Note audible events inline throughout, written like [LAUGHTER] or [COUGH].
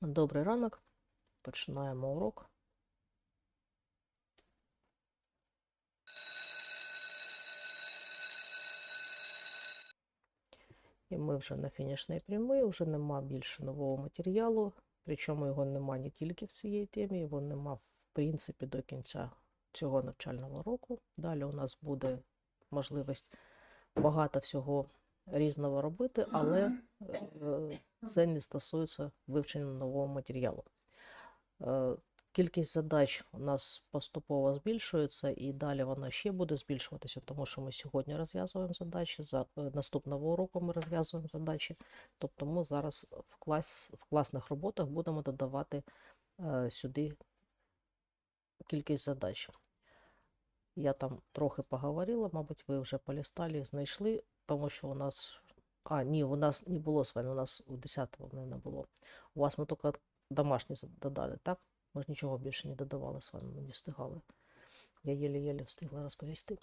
Добрий ранок. Починаємо урок. І ми вже на фінішній прямій, вже нема більше нового матеріалу. Причому його нема не тільки в цій темі, його нема в принципі до кінця цього навчального року. Далі у нас буде можливість багато всього різного робити, але е, це не стосується вивчення нового матеріалу. Е, Кількість задач у нас поступово збільшується, і далі вона ще буде збільшуватися, тому що ми сьогодні розв'язуємо задачі. За е, наступного уроку ми розв'язуємо задачі. Тобто ми зараз в, клас, в класних роботах будемо додавати е, сюди кількість задач. Я там трохи поговорила, мабуть, ви вже полістали, знайшли, тому що у нас. А, ні, у нас не було з вами, у нас у 10-го не було. У вас ми тільки домашні додали, так? Ми ж нічого більше не додавали з вами, ми не встигали. Я єлі-єлі встигла розповісти.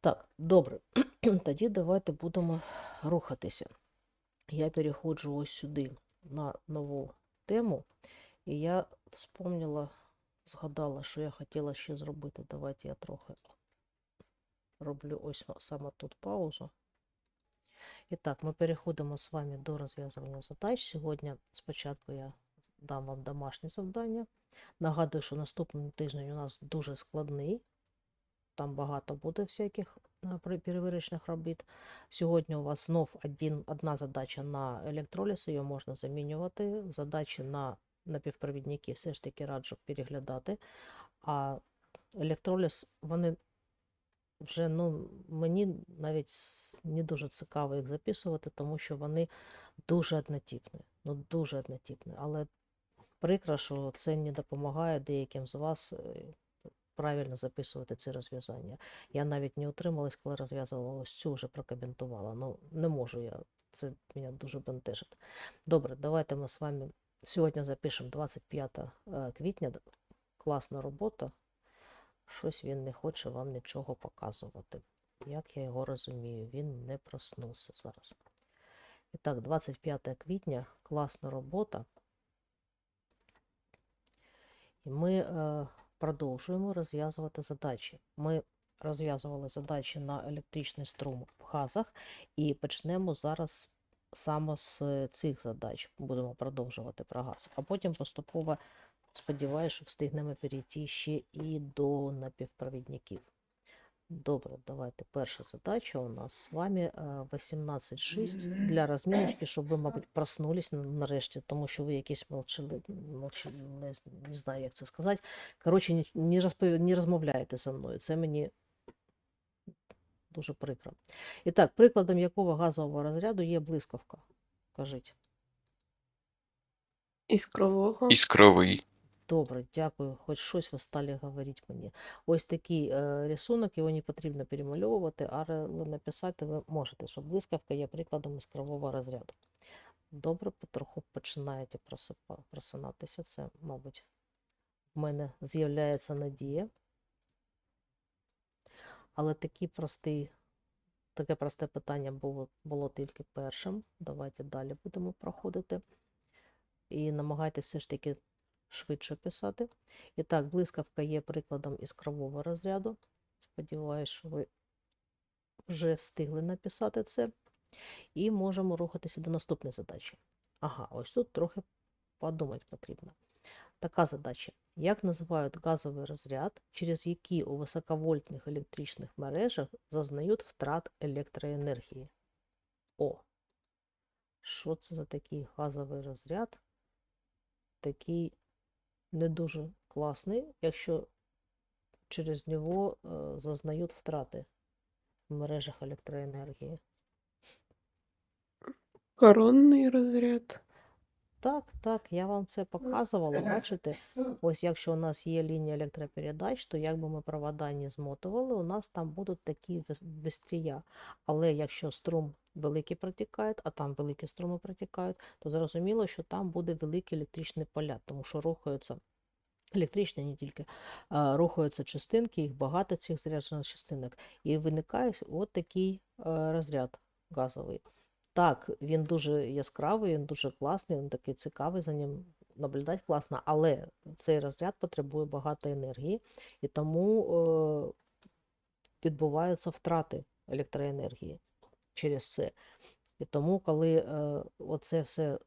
Так, добре. [CLEARS THROAT] Тоді давайте будемо рухатися. Я переходжу ось сюди на нову тему, і я вспомнила, згадала, що я хотіла ще зробити. Давайте я трохи роблю ось саме тут паузу. І так, ми переходимо з вами до розв'язування задач. Сьогодні спочатку я дам вам домашнє завдання. Нагадую, що наступний тиждень у нас дуже складний. Там багато буде всяких е, перевірочних робіт. Сьогодні у вас знов один, одна задача на електроліз, її можна замінювати. Задачі на напівпровідники все ж таки раджу переглядати. А електроліз, вони вже ну, мені навіть не дуже цікаво їх записувати, тому що вони дуже однотипні. Ну, дуже однотипні. Але прикро, що це не допомагає деяким з вас е, правильно записувати ці розв'язання. Я навіть не утрималась, коли розв'язувала ось цю вже прокоментувала. Ну, не можу я. Це мене дуже бентежить. Добре, давайте ми з вами сьогодні запишемо 25 е, квітня. Класна робота. Щось він не хоче вам нічого показувати. Як я його розумію, він не проснувся зараз. І так, 25 квітня, класна робота. І ми е, продовжуємо розв'язувати задачі. Ми розв'язували задачі на електричний струм в газах і почнемо зараз саме з цих задач. Будемо продовжувати про газ. А потім поступово, сподіваюся, що встигнемо перейти ще і до напівпровідників. Добре, давайте. Перша задача у нас з вами е, 18.6 для розміночки, щоб ви, мабуть, проснулись нарешті, тому що ви якісь молчали, молчали, не, знаю, як це сказати. Коротше, не, розпов... не розмовляєте зі мною. Це мені дуже прикро. І так, прикладом якого газового розряду є блискавка? Кажіть. Іскрового. Іскровий. Добре, дякую. Хоч щось ви стали говорити мені. Ось такий е, рисунок, його не потрібно перемальовувати, але написати ви можете, що блискавка є прикладом іскрового розряду. Добре, потроху починаєте просинатися. Це, мабуть, в мене з'являється надія. Але такий простий, таке просте питання було, було тільки першим. Давайте далі будемо проходити. І намагайтеся все ж таки швидше писати. І так, блискавка є прикладом іскрового розряду. Сподіваюсь, що ви вже встигли написати це. І можемо рухатися до наступної задачі. Ага, ось тут трохи подумати потрібно. Така задача. Як називають газовий розряд, через який у високовольтних електричних мережах зазнають втрат електроенергії? О, що це за такий газовий розряд? Такий не дуже класний, якщо через нього е, зазнають втрати в мережах електроенергії. Коронний розряд. Так, так, я вам це показувала. Бачите, ось якщо у нас є лінія електропередач, то якби ми провода не змотували, у нас там будуть такі вис- вистрія. Але якщо струм великий протікає, а там великі струми протікають, то зрозуміло, що там буде великі електричні поля, тому що рухаються електричні не тільки, а, рухаються частинки, їх багато цих заряджених частинок, і виникає от такий е, розряд газовий. Так, він дуже яскравий, він дуже класний, він такий цікавий, за ним наблюдати класно, але цей розряд потребує багато енергії, і тому е, відбуваються втрати електроенергії через це. І тому, коли е, оце все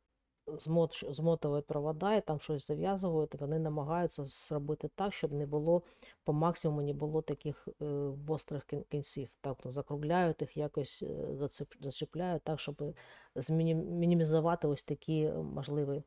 змот, змотують провода і там щось зав'язують, вони намагаються зробити так, щоб не було по максимуму не було таких е, гострих кінців. Так, ну, закругляють їх, якось е, зачіпляють так, щоб мінімізувати ось такі е, можливі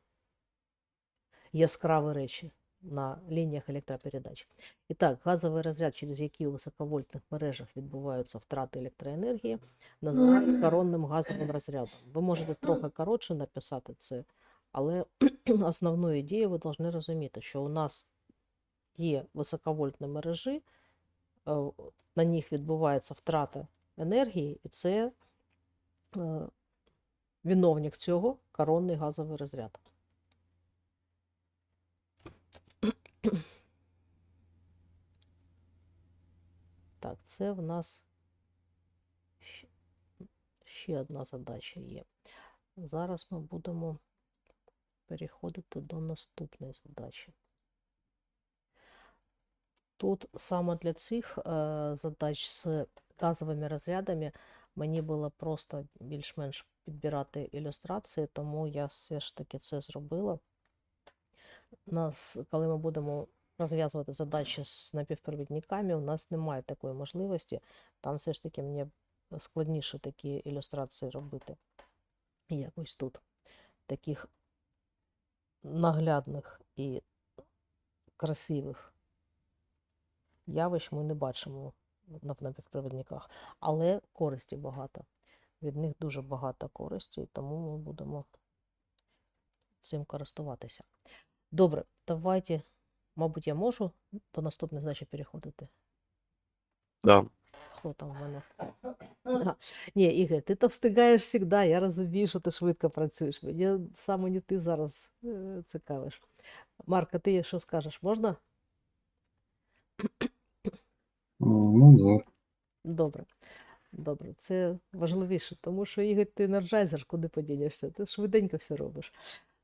яскраві речі на лініях електропередач. І так, газовий розряд, через який у високовольтних мережах відбуваються втрати електроенергії, називають коронним газовим розрядом. Ви можете трохи коротше написати це, але [CLEARS THROAT] основну ідею ви повинні розуміти, що у нас є високовольтні мережі, е, на них відбувається втрата енергії, і це е, виновник цього коронний газовий розряд. Так, це в нас ще одна задача є. Зараз ми будемо переходити до наступної задачі. Тут саме для цих е, задач з газовими розрядами мені було просто більш-менш підбирати ілюстрації, тому я все ж таки це зробила. Нас, коли ми будемо розв'язувати задачі з напівпровідниками, у нас немає такої можливості. Там все ж таки мені складніше такі ілюстрації робити. Як ось тут. Таких наглядних і красивих явищ ми не бачимо в напівпровідниках, але користі багато. Від них дуже багато користі, тому ми будемо цим користуватися. Добре, давайте, мабуть, я можу до наступної задачі переходити. Да. Хто там в мене? Ага. Ні, Ігор, ти то встигаєш завжди, я розумію, що ти швидко працюєш. Мені саме не ти зараз е, цікавиш. Марко, ти що скажеш? Можна? Ну, да. Добре. Добре, це важливіше, тому що Ігор, ти енерджайзер, куди подінешся? Ти швиденько все робиш.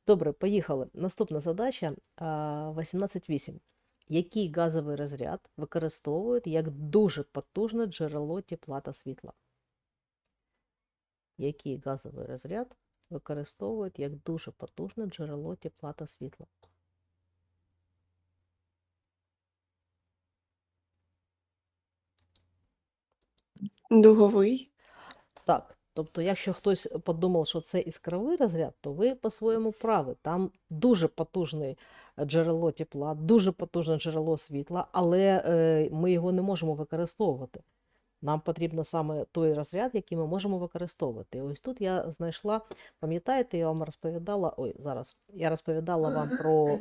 Добре, поїхали. Наступна задача 18.8. Який газовий розряд використовують як дуже потужне джерело тепла та світла? Який газовий розряд використовують як дуже потужне джерело тепла та світла? Дуговий. Так, тобто, якщо хтось подумав, що це іскровий розряд, то ви по-своєму праві. Там дуже потужне джерело тепла, дуже потужне джерело світла, але е, ми його не можемо використовувати. Нам потрібно саме той розряд, який ми можемо використовувати. Ось тут я знайшла, пам'ятаєте, я вам розповідала, ой, зараз, я розповідала вам про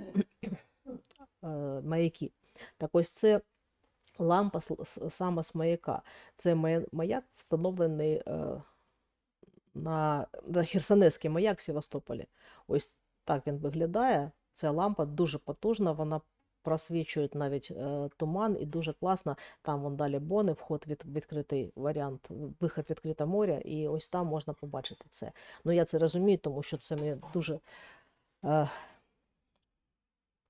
е, маяки. Так ось це лампа саме з маяка. Це маяк, встановлений е, на, Херсонесський маяк в Севастополі. Ось так він виглядає. Ця лампа дуже потужна, вона просвічує навіть е, туман і дуже класно. Там вон далі бони, вход від відкритий варіант, вихід відкрите море, і ось там можна побачити це. Ну я це розумію, тому що це мені дуже. Е,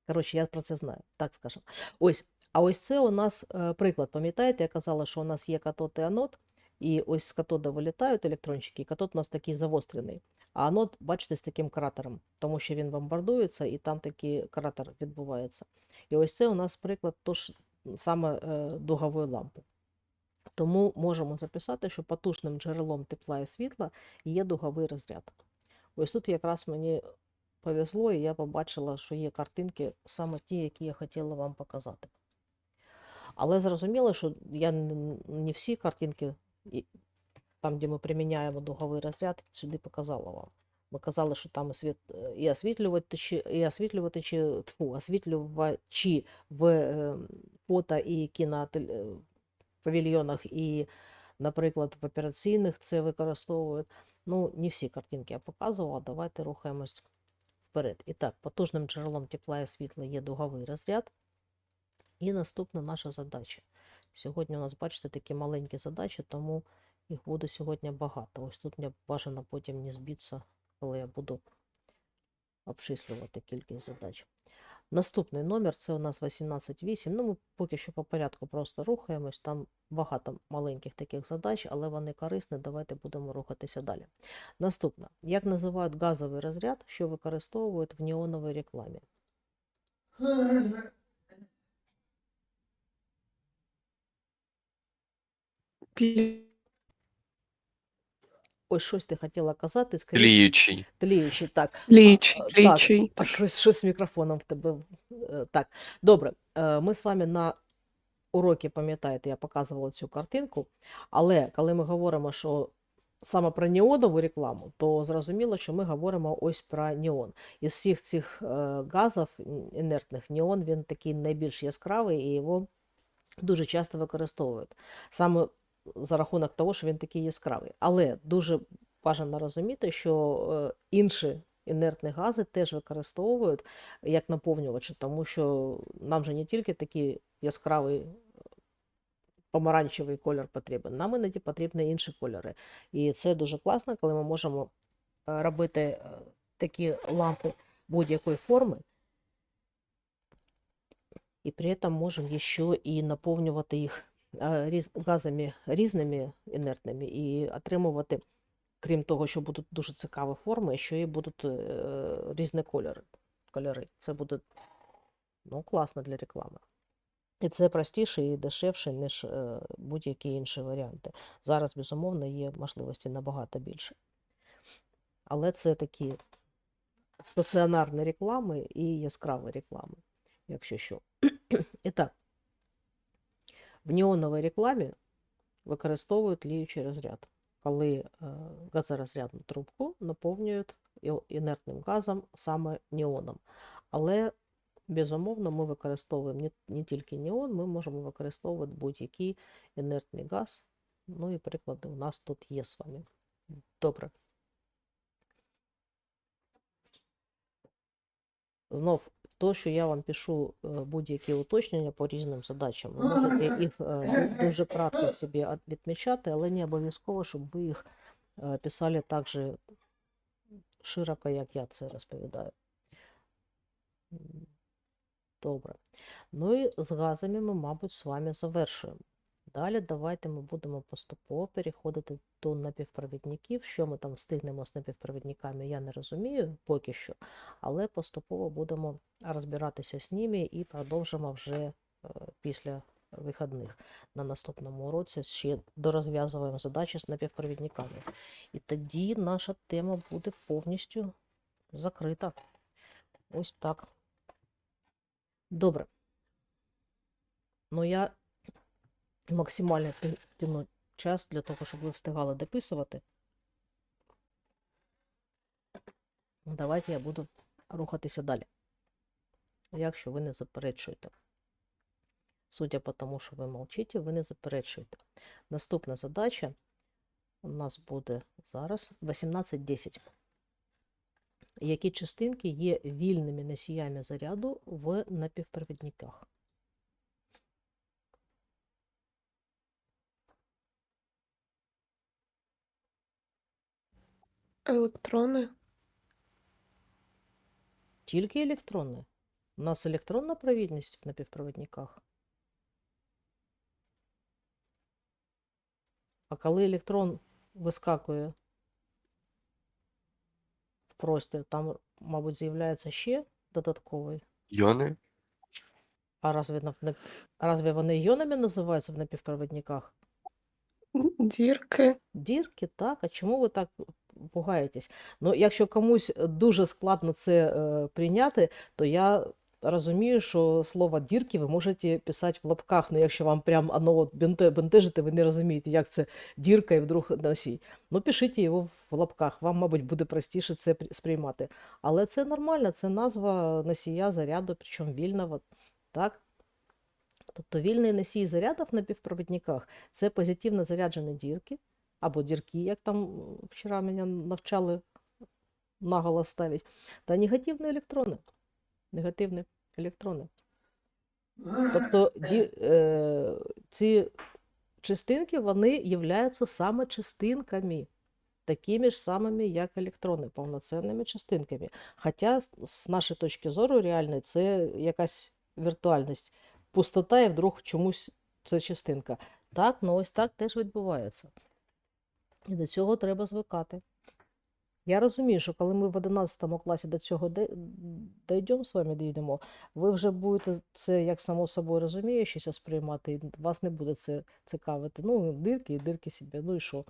коротше, я про це знаю, так скажемо. Ось. А ось це у нас е, приклад. Пам'ятаєте, я казала, що у нас є катод і анод, і ось з катода вилітають електрончики, і катод у нас такий завострений. А анод, бачите, з таким кратером, тому що він бомбардується і там такий кратер відбувається. І ось це у нас приклад тож саме е, дугової лампи. Тому можемо записати, що потужним джерелом тепла і світла є дуговий розряд. Ось тут якраз мені повезло, і я побачила, що є картинки саме ті, які я хотіла вам показати. Але зрозуміло, що я не всі картинки, і- там, де ми приміняємо дуговий розряд, сюди показала вам. Ми казали, що там і і освітлювачі, і освітлювачі, тьфу, освітлювачі в фото і кінопавільйонах, і, наприклад, в операційних це використовують. Ну, не всі картинки я показувала. Давайте рухаємось вперед. І так, потужним джерелом тепла і світла є дуговий розряд. І наступна наша задача. Сьогодні у нас, бачите, такі маленькі задачі, тому їх буде сьогодні багато. Ось тут мені бажано потім не збитися, коли я буду обчислювати кількість задач. Наступний номер це у нас 18.8. Ну, ми поки що по порядку просто рухаємось. Там багато маленьких таких задач, але вони корисні. Давайте будемо рухатися далі. Наступне. Як називають газовий розряд, що використовують в неоновій рекламі? Ось щось ти хотіла казати, скоріше. Тліючий. Тліючий, так. Тлічий, Так, тлічий. [LAUGHS] Так, щось, щось з мікрофоном в тебе. е, Так, добре. Е, Ми з вами на уроці, пам'ятаєте, я показувала цю картинку, але коли ми говоримо, що саме про неонову рекламу, то зрозуміло, що ми говоримо ось про неон. Із всіх цих е, газів інертних неон він такий найбільш яскравий і його дуже часто використовують. Саме за рахунок того, що він такий яскравий. Але дуже бажано розуміти, що е, інші інертні гази теж використовують як наповнювачі, тому що нам же не тільки такий яскравий помаранчевий колір потрібен, нам іноді потрібні інші кольори. І це дуже класно, коли ми можемо е, робити е, такі лампи будь-якої форми, і при этом можемо ще і наповнювати їх різ, газами різними інертними і отримувати, крім того, що будуть дуже цікаві форми, ще й будуть е, різні кольори. кольори. Це буде ну, класно для реклами. І це простіше і дешевше, ніж е, будь-які інші варіанти. Зараз, безумовно, є можливості набагато більше. Але це такі стаціонарні реклами і яскраві реклами, якщо що. І так, в неоновій рекламі використовують ліючий розряд, коли е, газорозрядну трубку наповнюють інертним газом саме неоном. Але, безумовно, ми використовуємо не тільки неон, ми можемо використовувати будь-який інертний газ. Ну і приклади у нас тут є з вами. Добре. Знов, то, що я вам пишу е, будь-які уточнення по різним задачам, ви можете їх е, дуже кратко собі відмічати, але не обов'язково, щоб ви їх е, писали так же широко, як я це розповідаю. Добре. Ну і з газами ми, мабуть, з вами завершуємо. Далі давайте ми будемо поступово переходити до напівпровідників. Що ми там встигнемо з напівпровідниками, я не розумію поки що, але поступово будемо розбиратися з ними і продовжимо вже е, після вихідних на наступному уроці ще дорозв'язуємо задачі з напівпровідниками. І тоді наша тема буде повністю закрита. Ось так. Добре. Ну, я максимально тяну час для того, щоб ви встигали дописувати. Давайте я буду рухатися далі. Якщо ви не заперечуєте. Судя по тому, що ви мовчите, ви не заперечуєте. Наступна задача у нас буде зараз 18.10. Які частинки є вільними носіями заряду в напівпровідниках? Електрони. Тільки електронне. У нас електронна провідність в напівпровідниках. А коли електрон вискакує в простір, там, мабуть, з'являється ще додатковий. Йони? А разве, на- разве вони іонами називаються в напівпровідниках? Дірки. Дірки, так. А чому ви так пугаєтесь? Ну, якщо комусь дуже складно це е, прийняти, то я розумію, що слово дірки ви можете писати в лапках. Ну, якщо вам прям оно бентежите, ви не розумієте, як це дірка і вдруг носій. Ну, пишіть його в лапках, вам, мабуть, буде простіше це сприймати. Але це нормально, це назва носія заряду, причому вільного. Так? Тобто вільний носій зарядів на півпровідниках це позитивно заряджені дірки, або дірки, як там вчора мене навчали наголос ставити, та негативні електрони. Негативні електрони. Тобто ді, е, ці частинки вони являються саме частинками. такими ж самими, як електрони, повноцінними частинками. Хоча, з нашої точки зору, реально, це якась віртуальність. Пустота і вдруг чомусь це частинка. Так, ну ось так теж відбувається. І до цього треба звикати. Я розумію, що коли ми в 11 класі до цього дійдемо з вами, дійдемо, ви вже будете це як само собою розуміючися сприймати, і вас не буде це цікавити. Ну, дирки і дирки собі, ну і що.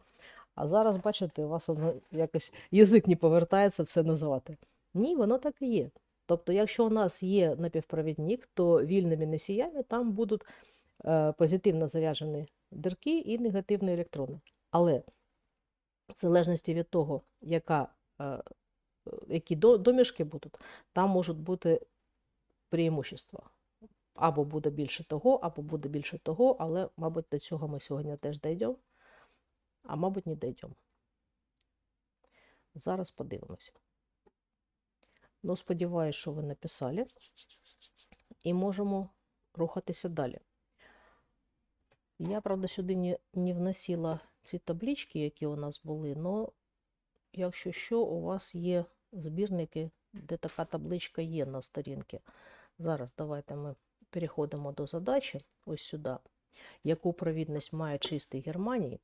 А зараз, бачите, у вас воно якось язик не повертається це назвати. Ні, воно так і є. Тобто, якщо у нас є напівпровідник, то вільними носіями там будуть е, позитивно заряджені дирки і негативні електрони. Але в залежності від того, яка, е, е, які до- домішки будуть, там можуть бути преимущества. Або буде більше того, або буде більше того, але, мабуть, до цього ми сьогодні теж дійдемо, а мабуть, не дійдемо. Зараз подивимося. Ну, сподіваюся, що ви написали, і можемо рухатися далі. Я, правда, сюди не, не вносила ці таблички, які у нас були, але якщо що, у вас є збірники, де така табличка є на сторінці. Зараз давайте ми переходимо до задачі, ось сюди. Яку провідність має чистий Германій?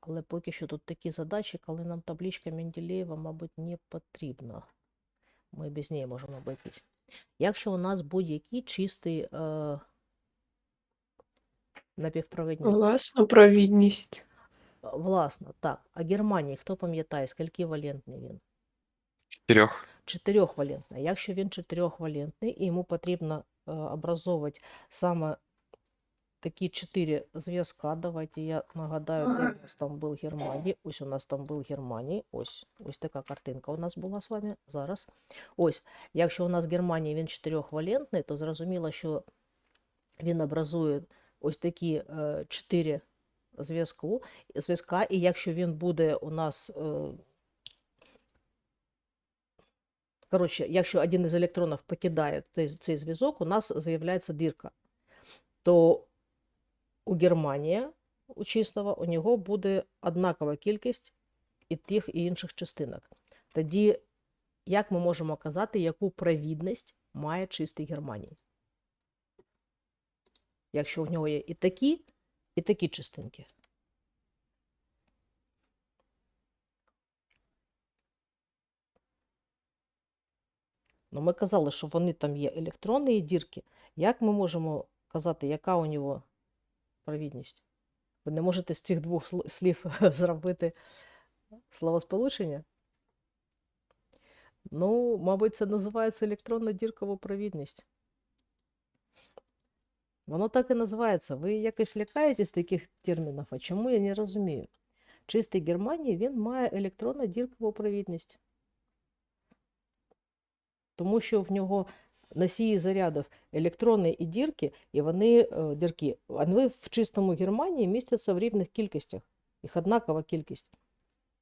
Але поки що тут такі задачі, коли нам табличка Менделєєва, мабуть, не потрібна. Ми без неї можемо обійтись. Якщо у нас будь-який чистий е, напівпровідник. Власну провідність. Власно, так. А Германії, хто пам'ятає, скільки валентний він? Чотирьох. Чотирьохвалентний. Якщо він чотирьохвалентний, і йому потрібно е, образовувати саме такі чотири зв'язка. Давайте я нагадаю, де у нас там був Германії. Ось у нас там був Германії. Ось, ось така картинка у нас була з вами зараз. Ось, якщо у нас Германія він чотирьохвалентний, то зрозуміло, що він образує ось такі е, чотири зв'язку, зв'язка, і якщо він буде у нас. Е, Коротше, якщо один із електронів покидає цей зв'язок, у нас з'являється дірка. То у Германії, у чистого, у нього буде однакова кількість і тих і інших частинок. Тоді, як ми можемо казати, яку провідність має чистий Германій? Якщо в нього є і такі, і такі частинки. Ну, ми казали, що вони там є електрони і дірки. Як ми можемо казати, яка у нього провідність? Ви не можете з цих двох слів [LAUGHS] зробити словосполучення? Ну, мабуть, це називається електронна діркова провідність. Воно так і називається. Ви якось лякаєтесь таких термінів, а чому я не розумію? Чистий Германії він має електронну діркову провідність. Тому що в нього носії зарядів електрони і дірки, і вони е, дірки, вони в чистому Германії містяться в рівних кількостях, їх однакова кількість.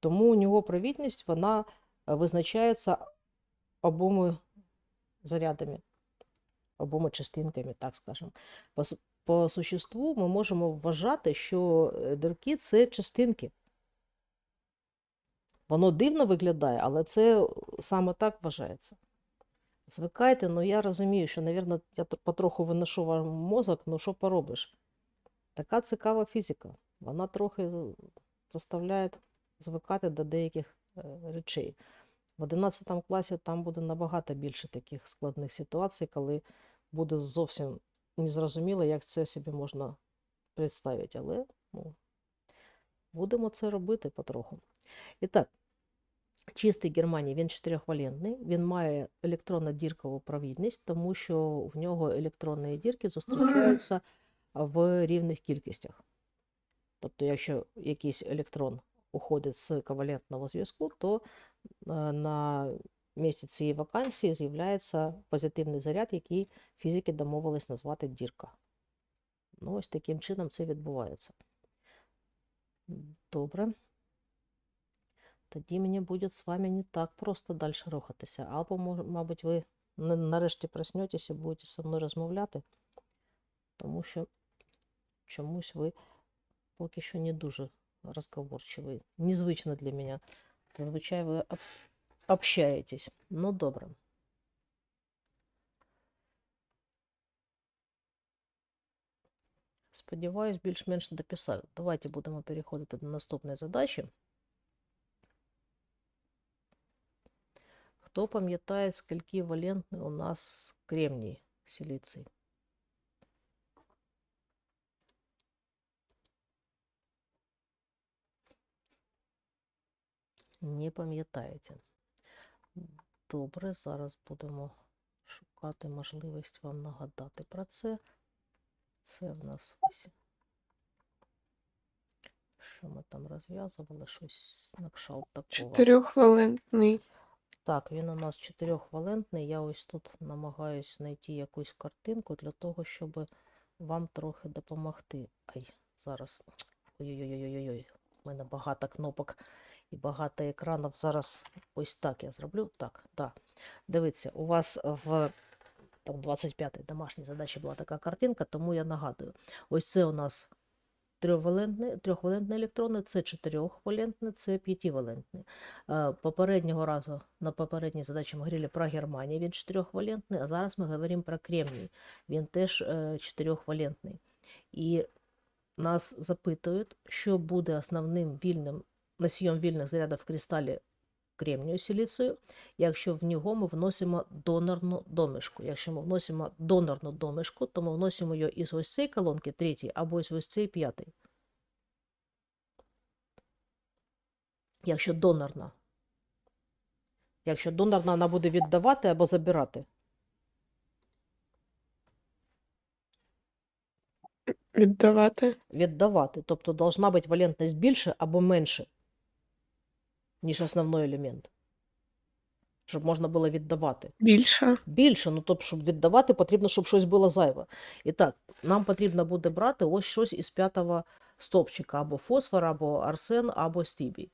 Тому у нього провідність вона е, визначається обома зарядами, обома частинками, так скажемо. По, по существу ми можемо вважати, що е, дірки це частинки. Воно дивно виглядає, але це саме так вважається. Звикайте, ну я розумію, що, мабуть, я потроху виношу вам мозок, ну що поробиш? Така цікава фізика. Вона трохи заставляє звикати до деяких е, речей. В 11 класі там буде набагато більше таких складних ситуацій, коли буде зовсім незрозуміло, як це собі можна представити. Але ну, будемо це робити потроху. І так, Чистий Германії він чотирьохвалентний, він має електронно-діркову провідність, тому що в нього електронні дірки зустрічаються в рівних кількостях. Тобто, якщо якийсь електрон уходить з ковалентного зв'язку, то е, на місці цієї вакансії з'являється позитивний заряд, який фізики домовились назвати дірка. Ну, ось таким чином це відбувається. Добре. Тоді мені буде з вами не так просто далі рухатися. Або, мабуть, ви нарешті проснетеся і будете зі мною розмовляти, тому що чомусь ви поки що не дуже розговорчивий. Незвично для мене. Зазвичай ви общаєтесь. Ну, добре. Сподіваюсь, більш-менш дописали. Давайте будемо переходити до наступної задачі. Хто пам'ятає, скільки валентний у нас кремній силіцій? Не пам'ятаєте. Добре, зараз будемо шукати можливість вам нагадати про це. Це в нас ось. Що ми там розв'язували? Щось на кшалт такого. Чотирьохвалентний. Так, він у нас чотирьохвалентний. Я ось тут намагаюсь знайти якусь картинку для того, щоб вам трохи допомогти. Ай, зараз. Ой-ой-ой-ой-ой. У мене багато кнопок і багато екранів. Зараз ось так я зроблю. Так, да. Дивіться, у вас в там 25-й домашній задачі була така картинка, тому я нагадую. Ось це у нас трьохвалентні електрони, це чотирьохвалентний, це п'ятивалентний. Е, Попереднього разу на попередній задачі ми говорили про Германію, він чотирьохвалентний, а зараз ми говоримо про Кремній, він теж е, чотирьохвалентний. І нас запитують, що буде основним вільним носієм вільних зарядів в кристалі кремнію силіцію, якщо в нього ми вносимо донорну домишку. Якщо ми вносимо донорну домишку, то ми вносимо її із ось цієї колонки третій або із ось цієї п'ятий. Якщо донорна. Якщо донорна, вона буде віддавати або забирати. Віддавати. Віддавати. Тобто должна бути валентність більше або менше, ніж основний елемент. Щоб можна було віддавати. Більше. Більше, ну тобто, щоб віддавати, потрібно, щоб щось було зайве. І так, нам потрібно буде брати ось щось із п'ятого стовпчика, або фосфор, або арсен, або стібій.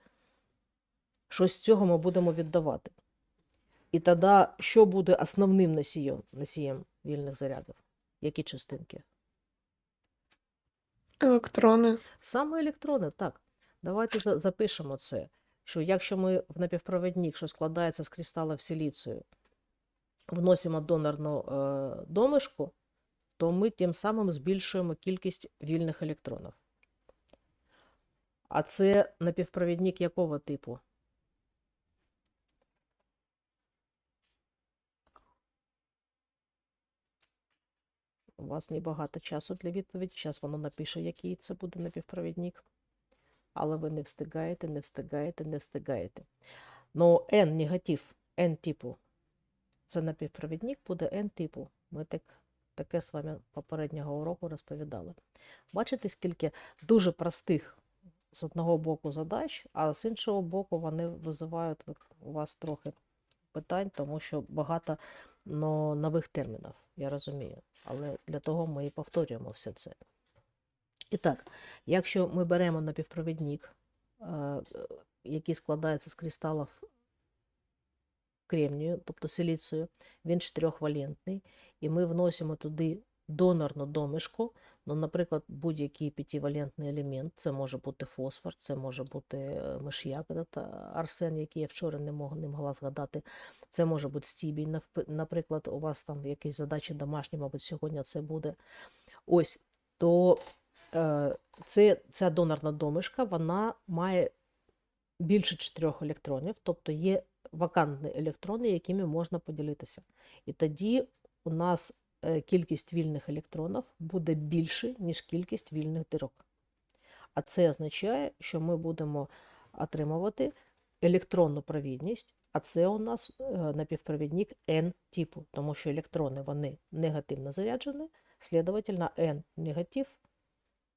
Щось з цього ми будемо віддавати. І тоді, що буде основним носієм, носієм вільних зарядів? Які частинки? Електрони. Саме електрони, так. Давайте запишемо це. Що якщо ми в напівпровідник, що складається з кристалів силіцію, вносимо донорну е, домишку, то ми тим самим збільшуємо кількість вільних електронів. А це напівпровідник якого типу? У вас небагато часу для відповіді. Зараз воно напише, який це буде напівпровідник. Але ви не встигаєте, не встигаєте, не встигаєте. Ну, N негатив, N типу. Це напівпровідник буде N типу. Ми так, таке з вами попереднього уроку розповідали. Бачите, скільки дуже простих з одного боку задач, а з іншого боку вони визивають у вас трохи питань, тому що багато ну, нових термінів, я розумію. Але для того ми і повторюємо все це. І так, якщо ми беремо напівпровідник, е, який складається з кристалів кремнію, тобто силіцію, він чотирьохвалентний, і ми вносимо туди донорну домишку, ну, наприклад, будь-який п'ятивалентний елемент, це може бути фосфор, це може бути е, миш'як, е, арсен, який я вчора не, мог, не могла згадати, це може бути стібій, наприклад, у вас там якісь задачі домашні, мабуть, сьогодні це буде. Ось, то це, ця донорна домишка, вона має більше чотирьох електронів, тобто є вакантні електрони, якими можна поділитися. І тоді у нас е, кількість вільних електронів буде більше, ніж кількість вільних дирок. А це означає, що ми будемо отримувати електронну провідність, а це у нас е, напівпровідник N типу, тому що електрони вони негативно заряджені, слідовательно N негатив,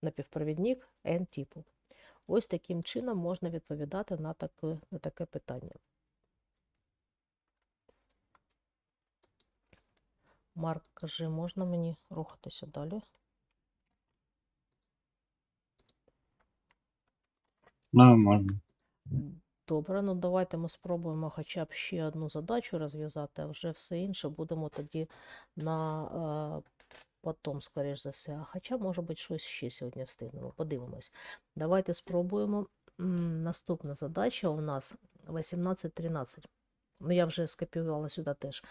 напівпровідник N типу. Ось таким чином можна відповідати на таке, на таке питання. Марк, кажи, можна мені рухатися далі? Да, можна. Добре, ну давайте ми спробуємо хоча б ще одну задачу розв'язати, а вже все інше будемо тоді на потім, скоріш за все. Хоча, може бути, щось ще сьогодні встигнемо. Подивимось. Давайте спробуємо. Наступна задача у нас 18.13. Ну, я вже скопіювала сюди теж.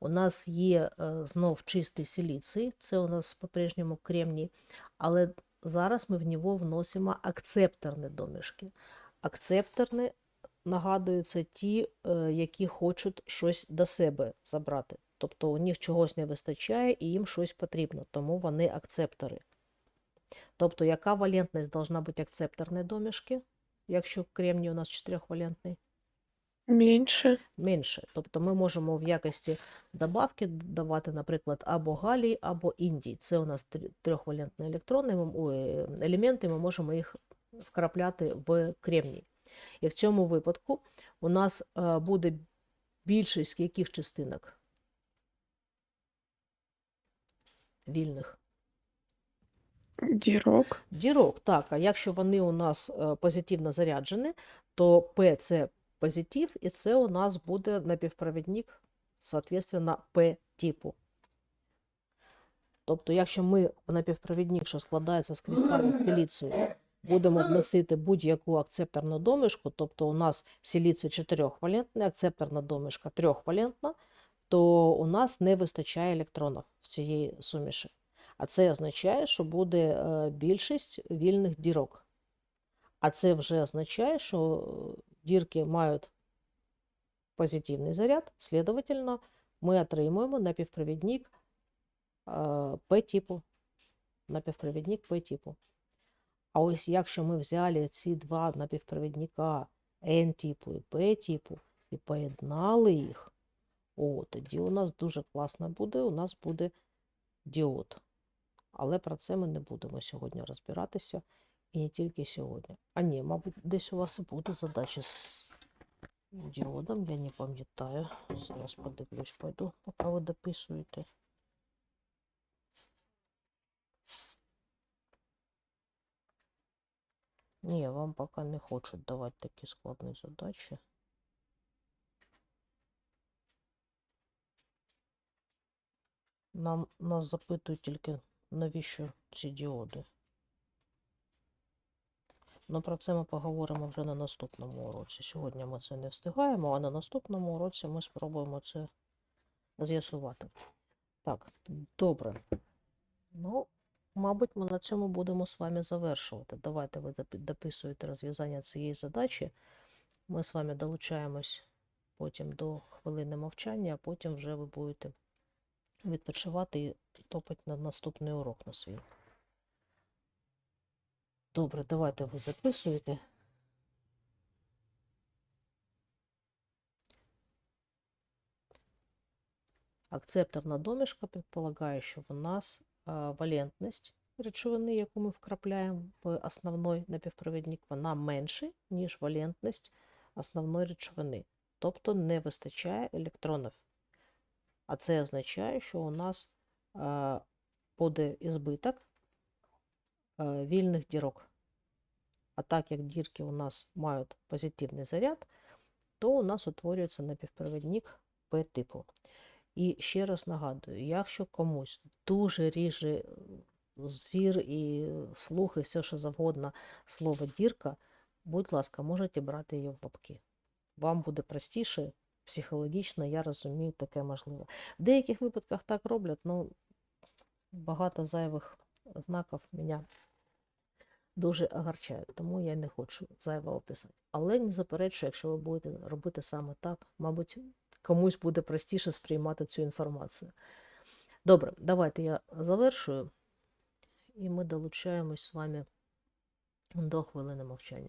У нас є е, знов чистий силіцій, це у нас по-прежньому кремній, але зараз ми в нього вносимо акцепторні домішки. Акцепторні, нагадую, це ті, е, які хочуть щось до себе забрати. Тобто у них чогось не вистачає і їм щось потрібно, тому вони акцептори. Тобто, яка валентність должна бути акцепторної домішки, якщо кремній у нас чотирьохвалентний? Менше. менше. Тобто ми можемо в якості добавки давати, наприклад, або галій, або індій. Це у нас трьохвалентні електрони, елементи, ми можемо їх вкрапляти в кремній. І в цьому випадку у нас е, буде більшість яких частинок? Вільних. Дірок. Дірок, так. А якщо вони у нас е, позитивно заряджені, то П це позитив, і це у нас буде напівпровідник, соответственно, П типу. Тобто, якщо ми в напівпровідник, що складається з кристалів силіцію, будемо вносити будь-яку акцепторну домішку, тобто у нас силіцій чотирьохвалентний, акцепторна домішка трьохвалентна, то у нас не вистачає електронів в цієї суміші. А це означає, що буде е, більшість вільних дірок. А це вже означає, що е, дірки мають позитивний заряд, следовательно, ми отримуємо напівпровідник е, П-типу. Напівпровідник П-типу. А ось якщо ми взяли ці два напівпровідника N-типу і P-типу і поєднали їх, о, тоді у нас дуже класно буде, у нас буде діод. Але про це ми не будемо сьогодні розбиратися. І не тільки сьогодні. А ні, мабуть, десь у вас і буде задача з діодом, я не пам'ятаю. Зараз подивлюсь, пойду, поки ви дописуєте. Ні, вам поки не хочуть давати такі складні задачі. Нам нас запитують тільки, навіщо ці діоди. Ну, про це ми поговоримо вже на наступному уроці. Сьогодні ми це не встигаємо, а на наступному уроці ми спробуємо це з'ясувати. Так, добре. Ну, мабуть, ми на цьому будемо з вами завершувати. Давайте ви дописуєте розв'язання цієї задачі. Ми з вами долучаємось потім до хвилини мовчання, а потім вже ви будете відпочивати і топити на наступний урок на свій. Добре, давайте ви записуєте. Акцепторна домішка предполагає, що в нас валентність речовини, яку ми вкрапляємо в основний напівпровідник, вона менше, ніж валентність основної речовини. Тобто не вистачає електронів. А це означає, що у нас а, буде ізбиток а, вільних дірок. А так як дірки у нас мають позитивний заряд, то у нас утворюється напівпровідник П-типу. І ще раз нагадую, якщо комусь дуже ріже е, зір і слух, і все, що завгодно слово дірка, будь ласка, можете брати її в лапки. Вам буде простіше, психологічно, я розумію, таке можливо. В деяких випадках так роблять, але багато зайвих знаків мене дуже огорчають, тому я не хочу зайвого писати. Але не заперечую, якщо ви будете робити саме так, мабуть, комусь буде простіше сприймати цю інформацію. Добре, давайте я завершую, і ми долучаємось з вами до хвилини мовчання.